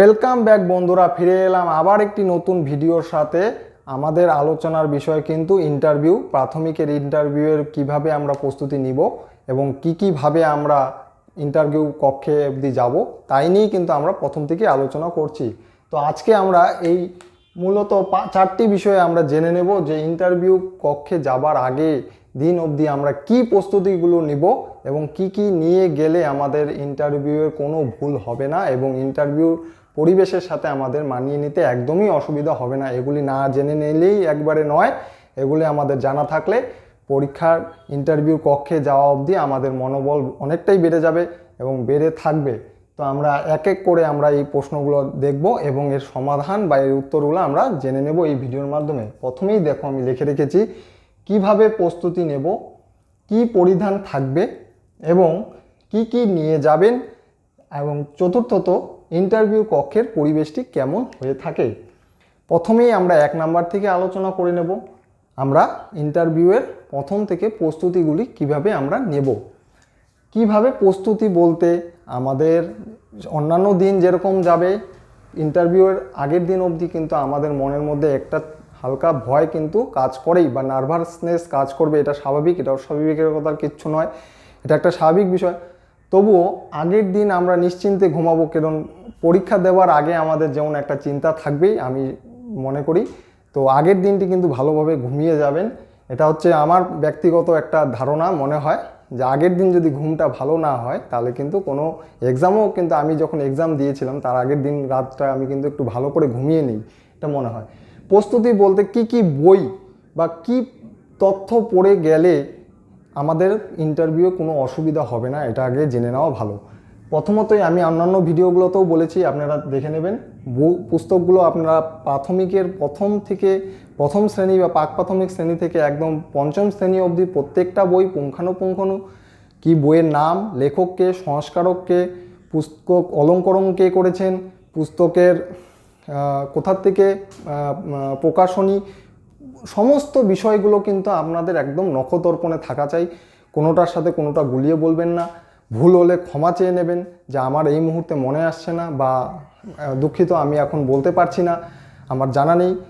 Welcome back বন্ধুরা। ফিরে এলাম আবার একটি নতুন ভিডিওর সাথে। আমাদের আলোচনার বিষয় কিন্তু ইন্টারভিউ প্রাথমিকের ইন্টারভিউয়ের কীভাবে আমরা প্রস্তুতি নিব এবং কি কীভাবে আমরা ইন্টারভিউ কক্ষে অবধি যাব, তাই নিয়েই কিন্তু আমরা প্রথম থেকে আলোচনা করছি। তো আজকে আমরা এই মূলত চারটি বিষয়ে আমরা জেনে নেব যে ইন্টারভিউ কক্ষে যাবার আগে দিন অবধি আমরা কি প্রস্তুতিগুলো নিব এবং কি কি নিয়ে গেলে আমাদের ইন্টারভিউয়ের কোনো ভুল হবে না এবং ইন্টারভিউ পরিবেশের সাথে আমাদের মানিয়ে নিতে একদমই অসুবিধা হবে না। এগুলি না জেনে নিলেই একবারে নয়। এগুলি আমাদের জানা থাকলে পরীক্ষার ইন্টারভিউ কক্ষে যাওয়া অবধি আমাদের মনোবল অনেকটাই বেড়ে যাবে এবং বেড়ে থাকবে। তো আমরা এক এক করে আমরা এই প্রশ্নগুলো দেখব এবং এর সমাধান বা এর উত্তরগুলো আমরা জেনে নেব এই ভিডিওর মাধ্যমে। প্রথমেই দেখো, আমি লিখে রেখেছি, কীভাবে প্রস্তুতি নেব, কি পরিধান থাকবে এবং কি কি নিয়ে যাবেন এবং চতুর্থত ইন্টারভিউ কক্ষের পরিবেশটি কেমন হয়ে থাকে? প্রথমেই আমরা এক নাম্বার থেকে আলোচনা করে নেব। আমরা ইন্টারভিউয়ের প্রথম থেকে প্রস্তুতিগুলি কীভাবে আমরা নেব? কীভাবে প্রস্তুতি বলতে আমাদের অন্যান্য দিন যেরকম যাবে, ইন্টারভিউয়ের আগের দিন অবধি কিন্তু আমাদের মনের মধ্যে একটা হালকা ভয় কিন্তু কাজ করেই বা নার্ভাসনেস কাজ করবে। এটা স্বাভাবিক এটা অস্বাভাবিকের কথা কিচ্ছু নয়। এটা একটা স্বাভাবিক বিষয়। তবুও আগের দিন আমরা নিশ্চিন্তে ঘুমাবো কারণ পরীক্ষা দেওয়ার আগে আমাদের যেমন একটা চিন্তা থাকবেই, আমি মনে করি। তো আগের দিনটি কিন্তু ভালোভাবে ঘুমিয়ে যাবেন। এটা হচ্ছে আমার ব্যক্তিগত একটা ধারণা, মনে হয় যে আগের দিন যদি ঘুমটা ভালো না হয়, তাহলে কিন্তু কোনো এক্সামও কিন্তু আমি যখন এক্সাম দিয়েছিলাম, তার আগের দিন রাতটা আমি কিন্তু একটু ভালো করে ঘুমিয়ে নিই, এটা মনে হয়। প্রস্তুতি বলতে কি কি বই বা কি তথ্য পড়ে গেলে আমাদের ইন্টারভিউ কোনো অসুবিধা হবে না, এটা আগে জেনে নেওয়া ভালো। প্রথমতই আমি অন্যান্য ভিডিওগুলোতেও বলেছি, আপনারা দেখে নেবেন। পুস্তকগুলো আপনারা প্রাথমিকের প্রথম থেকে প্রথম শ্রেণি বা পাক প্রাথমিক শ্রেণি থেকে একদম পঞ্চম শ্রেণি অবধি প্রত্যেকটা বই পুঙ্খানুপুঙ্খানু, কি বইয়ের নাম, লেখককে, সংস্কারককে, পুস্তক অলঙ্করণ কে করেছেন, পুস্তকের কোথার থেকে প্রকাশনী সমস্ত বিষয়গুলো কিন্তু আপনাদের একদম নখদর্পণে থাকা চাই। কোনোটার সাথে কোনোটা গুলিয়ে বলবেন না। ভুল হলে ক্ষমা চেয়ে নেবেন যে আমার এই মুহূর্তে মনে আসছে না বা দুঃখিত আমি এখন বলতে পারছি না। আমার জানা নেই।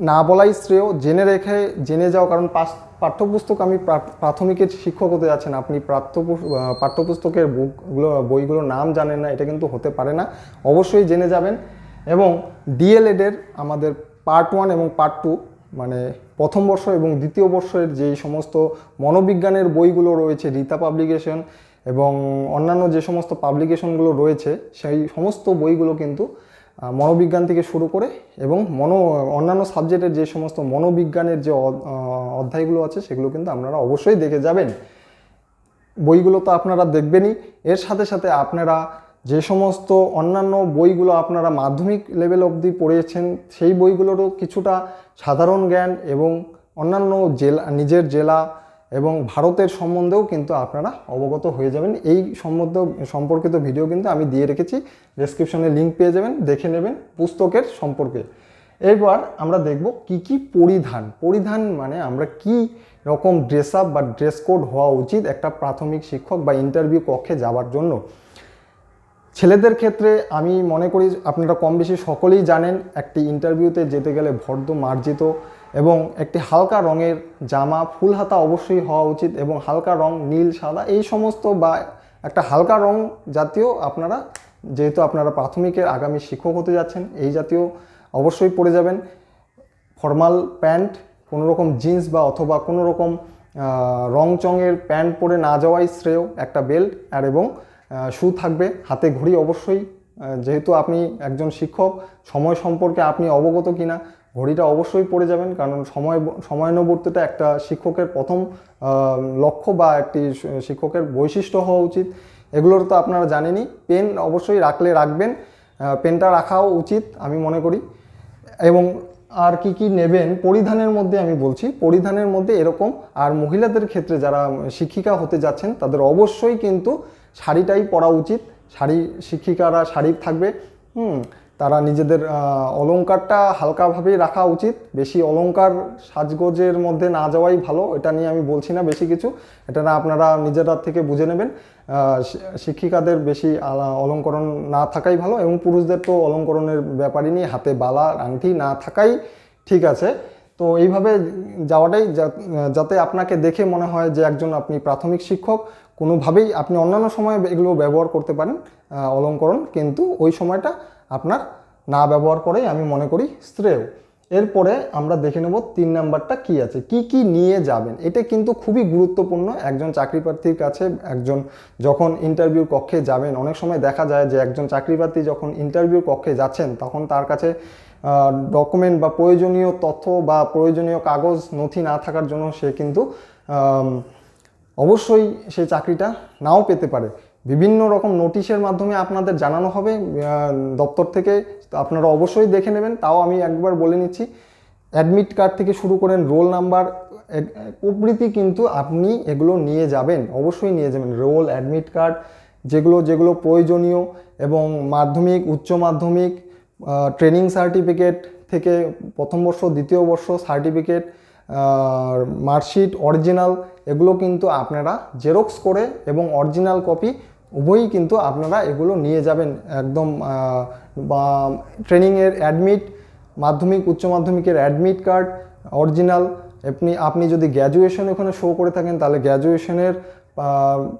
না বলাই শ্রেয়, জেনে রেখে, জেনে যাও। কারণ পাস- পাঠ্যপুস্তক আমি প্রাথমিকের শিক্ষক হতে যাচ্ছেন। আপনি পাঠ্যপু- পাঠ্যপুস্তকের বুকগুলো, বইগুলোর নাম জানেন না, এটা কিন্তু হতে পারে না। অবশ্যই জেনে যাবেন। এবং ডিএলএডের আমাদের পার্ট ওয়ান এবং পার্ট টু মানে প্রথম বর্ষ এবং দ্বিতীয় বর্ষের যেই সমস্ত মনোবিজ্ঞানের বইগুলো রয়েছে, রীতা পাবলিকেশন এবং অন্যান্য যে সমস্ত পাবলিকেশনগুলো রয়েছে, সেই সমস্ত বইগুলো কিন্তু মনোবিজ্ঞান থেকে শুরু করে এবং মনো, অন্যান্য সাবজেক্টের যে সমস্ত মনোবিজ্ঞানের যে অধ্যায়গুলো আছে, সেগুলো কিন্তু আপনারা অবশ্যই দেখে যাবেন। বইগুলো তো আপনারা দেখবেনই। এর সাথে সাথে আপনারা যে সমস্ত অন্যান্য বইগুলো আপনারা মাধ্যমিক লেভেল অবধি পড়েছেন, সেই বইগুলোরও কিছুটা সাধারণ জ্ঞান এবং অন্যান্য জেলা, নিজের জেলা এবং ভারতের সম্বন্ধেও কিন্তু আপনারা অবগত হয়ে যাবেন। এই সম্বন্ধ, সম্পর্কিত ভিডিও কিন্তু আমি দিয়ে রেখেছি। ডেসক্রিপশনে লিঙ্ক পেয়ে যাবেন, দেখে নেবেন পুস্তকের সম্পর্কে। এরপর আমরা দেখব কি কি পরিধান। পরিধান মানে আমরা কি রকম ড্রেস আপ বা ড্রেস কোড হওয়া উচিত একটা প্রাথমিক শিক্ষক বা ইন্টারভিউ কক্ষে যাওয়ার জন্য। ছেলেদের ক্ষেত্রে আমি মনে করি আপনারা কম বেশি সকলেই জানেন, একটি ইন্টারভিউতে যেতে গেলে ভর্দ মার্জিত এবং একটি হালকা রঙের জামা, ফুল হাতা অবশ্যই হওয়া উচিত এবং হালকা রং, নীল, সাদা এই সমস্ত বা একটা হালকা রং জাতীয় আপনারা, যেহেতু আপনারা প্রাথমিকের আগামী শিক্ষক হতে যাচ্ছেন, এই জাতীয় অবশ্যই পরে যাবেন। ফর্মাল প্যান্ট, কোনো রকম জিন্স বা অথবা কোনো রকম রং চঙের প্যান্ট পরে না যাওয়াই শ্রেয়, একটা বেল্ট, আর এবং শু থাকবে। হাতে ঘড়ি অবশ্যই। যেহেতু আপনি একজন শিক্ষক, সময় সম্পর্কে আপনি অবগত কিনা, ঘড়িটা অবশ্যই পড়ে যাবেন। কারণ সময় সময়ানুবর্তিতা একটা শিক্ষকের প্রথম লক্ষ্য বা একটি শিক্ষকের বৈশিষ্ট্য হওয়া উচিত। এগুলোর তো আপনারা জানেনই। পেন অবশ্যই রাখলে রাখবেন। পেনটা রাখাও উচিত, আমি মনে করি। এবং আর কি কি নেবেন, পরিধানের মধ্যে আমি বলছি। পরিধানের মধ্যে এরকম। আর মহিলাদের ক্ষেত্রে যারা শিক্ষিকা হতে যাচ্ছেন, তাদের অবশ্যই কিন্তু শাড়িটাই পরা উচিত। শাড়ি শিক্ষিকারা শাড়ি থাকবে। হুম তারা নিজেদের আহ, অলংকারটা হালকাভাবেই রাখা উচিত। বেশি অলংকার সাজগোজের মধ্যে না যাওয়াই ভালো এটা নিয়ে আমি বলছি না বেশি কিছু। এটা না আপনারা নিজেরা থেকে বুঝে নেবেন। শিক্ষিকাদের বেশি অলঙ্করণ না থাকাই ভালো এবং পুরুষদের তো অলঙ্করণের ব্যাপারই নেই। হাতে বালা আংটি না থাকাই ঠিক আছে। তো এইভাবে যাওয়াটাই যাতে আপনাকে দেখে মনে হয় যে একজন আপনি প্রাথমিক শিক্ষক, কোনোভাবেই আপনি অন্যান্য সময় এগুলো ব্যবহার করতে পারেন অলঙ্করণ, কিন্তু ওই সময়টা আপনার না ব্যবহার করেই আমি মনে করি শ্রেয়। এরপরে আমরা দেখে নেব তিন নাম্বারটা কি আছে, কি কি নিয়ে যাবেন। এটা কিন্তু খুবই গুরুত্বপূর্ণ, একজন চাকরি প্রার্থীর কাছে একজন যখন ইন্টারভিউ কক্ষে যাবেন, অনেক সময় দেখা যায় যে একজন চাকরি প্রার্থী যখন ইন্টারভিউ কক্ষে যাচ্ছেন, তখন তার কাছে ডকুমেন্ট বা প্রয়োজনীয় তথ্য বা প্রয়োজনীয় কাগজ নথি না থাকার জন্য সে কিন্তু অবশ্যই সেই চাকরিটা নাও পেতে পারে। বিভিন্ন রকম নোটিশের মাধ্যমে আপনাদের জানানো হবে দপ্তর থেকে। আপনারা অবশ্যই দেখে নেবেন, তাও আমি একবার বলে নিচ্ছি। অ্যাডমিট কার্ড থেকে শুরু করেন রোল নাম্বার প্রভৃতি কিন্তু আপনি এগুলো নিয়ে যাবেন, অবশ্যই নিয়ে যাবেন। রোল অ্যাডমিট কার্ড যেগুলো যেগুলো প্রয়োজনীয় এবং মাধ্যমিক, উচ্চ মাধ্যমিক ট্রেনিং সার্টিফিকেট থেকে প্রথম বর্ষ, দ্বিতীয় বর্ষ সার্টিফিকেট মার্কশিট অরিজিনাল এগুলো কিন্তু আপনারা জেরক্স করে এবং অরিজিনাল কপি উভয়ই কিন্তু আপনারা এগুলো নিয়ে যাবেন একদম বা ট্রেনিংয়ের অ্যাডমিট মাধ্যমিক, উচ্চ মাধ্যমিকের অ্যাডমিট কার্ড অরিজিনাল আপনি আপনি যদি গ্র্যাজুয়েশন ওখানে শো করে থাকেন, তাহলে গ্র্যাজুয়েশনের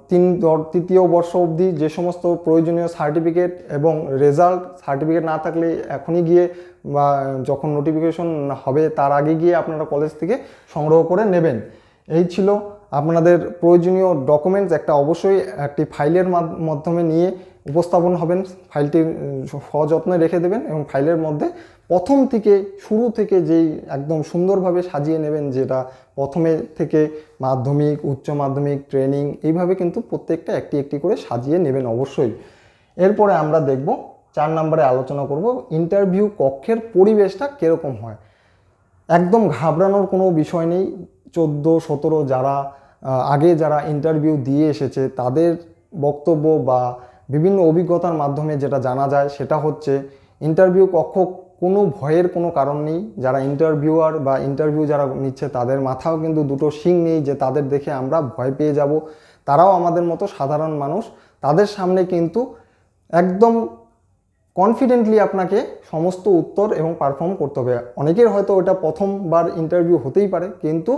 তিন তৃতীয় বর্ষ অবধি যে সমস্ত প্রয়োজনীয় সার্টিফিকেট এবং রেজাল্ট সার্টিফিকেট না থাকলে এখনই গিয়ে বা যখন নোটিফিকেশন হবে তার আগে গিয়ে আপনারা কলেজ থেকে সংগ্রহ করে নেবেন। এই ছিল আপনাদের প্রয়োজনীয় ডকুমেন্টস একটা অবশ্যই একটি ফাইলের মাধ- মাধ্যমে নিয়ে উপস্থাপন হবেন, ফাইলটি সযত্নে রেখে দেবেন এবং ফাইলের মধ্যে প্রথম থেকে শুরু থেকে যেই একদম সুন্দরভাবে সাজিয়ে নেবেন যেটা প্রথমে থেকে মাধ্যমিক, উচ্চ মাধ্যমিক, ট্রেনিং এইভাবে কিন্তু প্রত্যেকটা একটি একটি করে সাজিয়ে নেবেন অবশ্যই। এরপরে আমরা দেখব চার নম্বরে আলোচনা করব ইন্টারভিউ কক্ষের পরিবেশটা কীরকম হয়। একদম ঘাবড়ানোর কোনো বিষয় নেই। চোদ্দ, সতেরো যারা আগে যারা ইন্টারভিউ দিয়ে এসেছে তাদের বক্তব্য বা বিভিন্ন অভিজ্ঞতার মাধ্যমে যেটা জানা যায় সেটা হচ্ছে ইন্টারভিউ কক্ষ কোনো ভয়ের কোনো কারণ নেই। যারা ইন্টারভিউয়ার বা ইন্টারভিউ যারা নিচ্ছে তাদের মাথাও কিন্তু দুটো শিং নেই যে তাদের দেখে আমরা ভয় পেয়ে যাব। তারাও আমাদের মতো সাধারণ মানুষ। তাদের সামনে কিন্তু একদম কনফিডেন্টলি আপনাকে সমস্ত উত্তর এবং পারফর্ম করতে হবে। অনেকের হয়তো ওটা প্রথমবার ইন্টারভিউ হতেই পারে, কিন্তু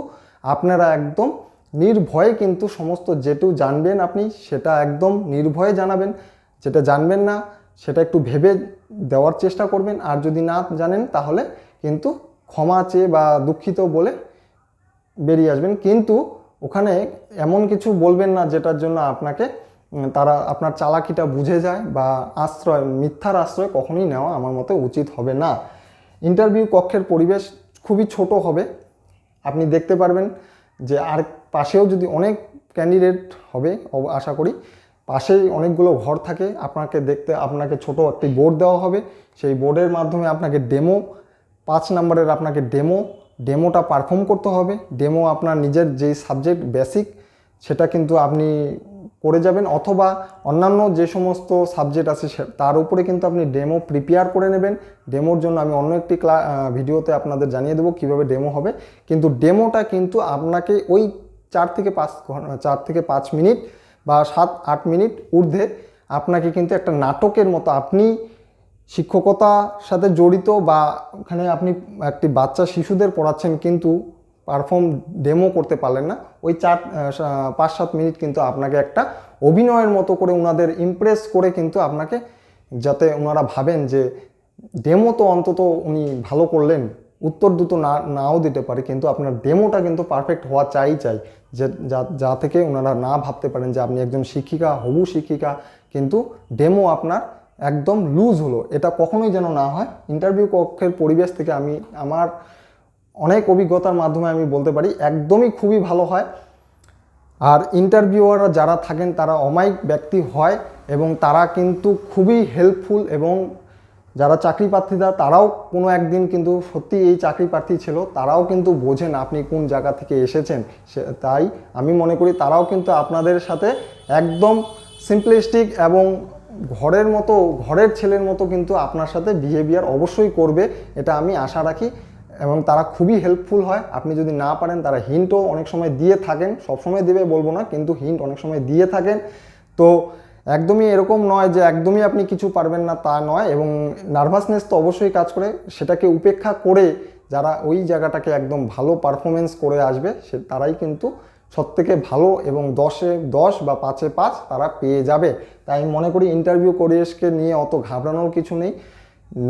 আপনারা একদম নির্ভয়ে কিন্তু সমস্ত যেটু জানবেন আপনি, সেটা একদম নির্ভয়ে জানাবেন। যেটা জানবেন না, সেটা একটু ভেবে দেওয়ার চেষ্টা করবেন। আর যদি না জানেন, তাহলে কিন্তু ক্ষমা চেয়ে বা দুঃখিত বলে বেরিয়ে আসবেন। কিন্তু ওখানে এমন কিছু বলবেন না, যেটার জন্য আপনাকে তারা আপনার চালাকিটা বুঝে যায় বা আশ্রয়, মিথ্যার আশ্রয় কখনোই নেওয়া আমার মতে উচিত হবে না। ইন্টারভিউ কক্ষের পরিবেশ খুবই ছোট হবে। আপনি দেখতে পারবেন যে আর পাশেও যদি অনেক ক্যান্ডিডেট হবে আশা করি, পাশেই অনেকগুলো ঘর থাকে। আপনাকে দেখতে, আপনাকে ছোট একটি বোর্ড দেওয়া হবে। সেই বোর্ডের মাধ্যমে আপনাকে ডেমো পাঁচ নম্বরের আপনাকে ডেমো ডেমোটা পারফর্ম করতে হবে। ডেমো আপনার নিজের যেই সাবজেক্ট বেসিক সেটা কিন্তু আপনি করে যাবেন অথবা অন্যান্য যে সমস্ত সাবজেক্ট আছে তার উপরে কিন্তু আপনি ডেমো প্রিপেয়ার করে নেবেন। ডেমোর জন্য আমি অন্য একটি ক্লা ভিডিওতে আপনাদের জানিয়ে দেবো কীভাবে ডেমো হবে। কিন্তু ডেমোটা কিন্তু আপনাকে ওই চার থেকে পাঁচ চার থেকে পাঁচ মিনিট বা সাত, আট মিনিট ঊর্ধ্বে আপনাকে কিন্তু একটা নাটকের মতো আপনি শিক্ষকতার সাথে জড়িত বা ওখানে আপনি একটি বাচ্চা শিশুদের পড়াচ্ছেন কিন্তু পারফর্ম ডেমো করতে পারলেন না। ওই চার পাঁচ, সাত মিনিট কিন্তু আপনাকে একটা অভিনয়ের মতো করে ওনাদের ইমপ্রেস করে কিন্তু আপনাকে যাতে ওনারা ভাবেন যে ডেমো তো অন্তত উনি ভালো করলেন, উত্তর দুটো না, নাও দিতে পারে, কিন্তু আপনার ডেমোটা কিন্তু পারফেক্ট হওয়া চাই চাই। যে, যা যা থেকে ওনারা না ভাবতে পারেন যে আপনি একজন শিক্ষিকা, হবু শিক্ষিকা, কিন্তু ডেমো আপনার একদম লুজ হলো। এটা কখনোই যেন না হয়। ইন্টারভিউ কক্ষের পরিবেশ থেকে আমি, আমার অনেক অভিজ্ঞতার মাধ্যমে আমি বলতে পারি, একদমই খুবই ভালো হয়। আর ইন্টারভিউয়াররা যারা থাকেন, তারা অমায়িক ব্যক্তি হয় এবং তারা কিন্তু খুবই হেল্পফুল এবং যারা চাকরি প্রার্থীরা তারাও কোনো একদিন কিন্তু সত্যি এই চাকরি প্রার্থী ছিল, তারাও কিন্তু বোঝেন আপনি কোন জায়গা থেকে এসেছেন। তাই আমি মনে করি তারাও কিন্তু আপনাদের সাথে একদম সিম্পলিস্টিক এবং ঘরের মতো, ঘরের ছেলের মতো কিন্তু আপনার সাথে বিহেভিয়ার অবশ্যই করবে, এটা আমি আশা রাখি। এবং তারা খুবই হেল্পফুল হয়। আপনি যদি না পারেন, তারা হিন্টও অনেক সময় দিয়ে থাকেন। সবসময় দেবে বলব না, কিন্তু হিন্ট অনেক সময় দিয়ে থাকেন। তো একদমই এরকম নয় যে একদমই আপনি কিছু পারবেন না, তা নয়। এবং নার্ভাসনেস তো অবশ্যই কাজ করে। সেটাকে উপেক্ষা করে যারা ওই জায়গাটাকে একদম ভালো পারফরমেন্স করে আসবে, সে তারাই কিন্তু সবথেকে ভালো এবং দশে দশ বা পাঁচে পাঁচ তারা পেয়ে যাবে। তাই মনে করি ইন্টারভিউ কোরিয়েসকে নিয়ে অত ঘাবড়ানোর কিছু নেই।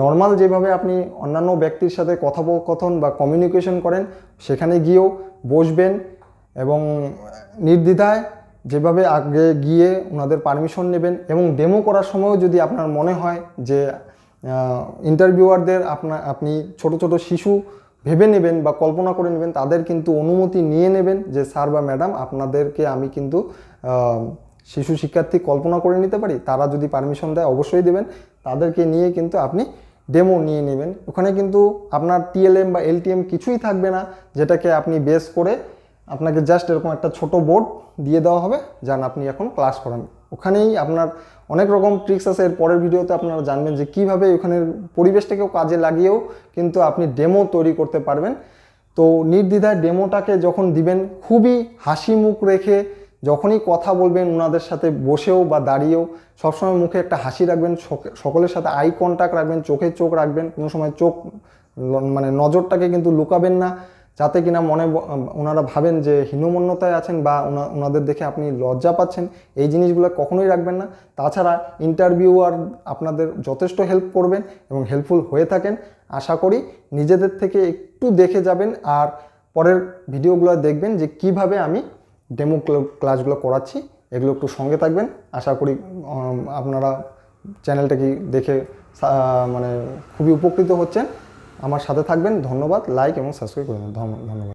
নর্মাল যেভাবে আপনি অন্যান্য ব্যক্তির সাথে কথোপকথন বা কমিউনিকেশন করেন, সেখানে গিয়েও বসবেন এবং নির্দ্বিধায় যেভাবে আগে গিয়ে ওনাদের পারমিশন নেবেন এবং ডেমো করার সময়ও যদি আপনার মনে হয় যে ইন্টারভিউয়ারদের আপনার আপনি ছোট ছোট শিশু ভেবে নেবেন বা কল্পনা করে নেবেন, তাদের কিন্তু অনুমতি নিয়ে নেবেন যে, স্যার বা ম্যাডাম, আপনাদেরকে আমি কিন্তু শিশু শিক্ষার্থী কল্পনা করে নিতে পারি, তারা যদি পারমিশন দেয় অবশ্যই দেবেন। তাদেরকে নিয়ে কিন্তু আপনি ডেমো নিয়ে নেবেন। ওখানে কিন্তু আপনার টিএলএম বা এলটিএম কিছুই থাকবে না, যেটাকে আপনি বেস করে আপনাকে জাস্ট এরকম একটা ছোট বোর্ড দিয়ে দেওয়া হবে যান আপনি এখন ক্লাস করান। ওখানেই আপনার অনেক রকম ট্রিক্স আছে, এর পরের ভিডিওতে আপনারা জানবেন যে কীভাবে ওখানের পরিবেশটাকেও কাজে লাগিয়েও কিন্তু আপনি ডেমো তৈরি করতে পারবেন। তো নির্দ্বিধায় ডেমোটাকে যখন দিবেন, খুবই হাসি মুখ রেখে যখনই কথা বলবেন ওনাদের সাথে বসেও বা দাঁড়িয়েও, সবসময় মুখে একটা হাসি রাখবেন সকলের সাথে আই কন্ট্যাক্ট রাখবেন, চোখে চোখ রাখবেন, কোনো সময় চোখ মানে নজরটাকে কিন্তু লুকাবেন না, যাতে কিনা মনে ওনারা ভাবেন যে হীনমন্যতায় আছেন বা ওনা- ওনাদের দেখে আপনি লজ্জা পাচ্ছেন, এই জিনিসগুলো কখনোই রাখবেন না। তাছাড়া ইন্টারভিউয়ার আপনাদের যথেষ্ট হেল্প করবেন এবং হেল্পফুল হয়ে থাকেন। আশা করি নিজেদের থেকে একটু দেখে যাবেন আর পরের ভিডিওগুলো দেখবেন যে কীভাবে আমি ডেমো ক্লাসগুলো করাচ্ছি, এগুলো একটু সঙ্গে থাকবেন। আশা করি আপনারা চ্যানেলটাকে দেখে মানে খুবই উপকৃত হচ্ছেন। আমার সাথে থাকবেন, ধন্যবাদ, লাইক এবং সাবস্ক্রাইব করবেন ধন্যবাদ।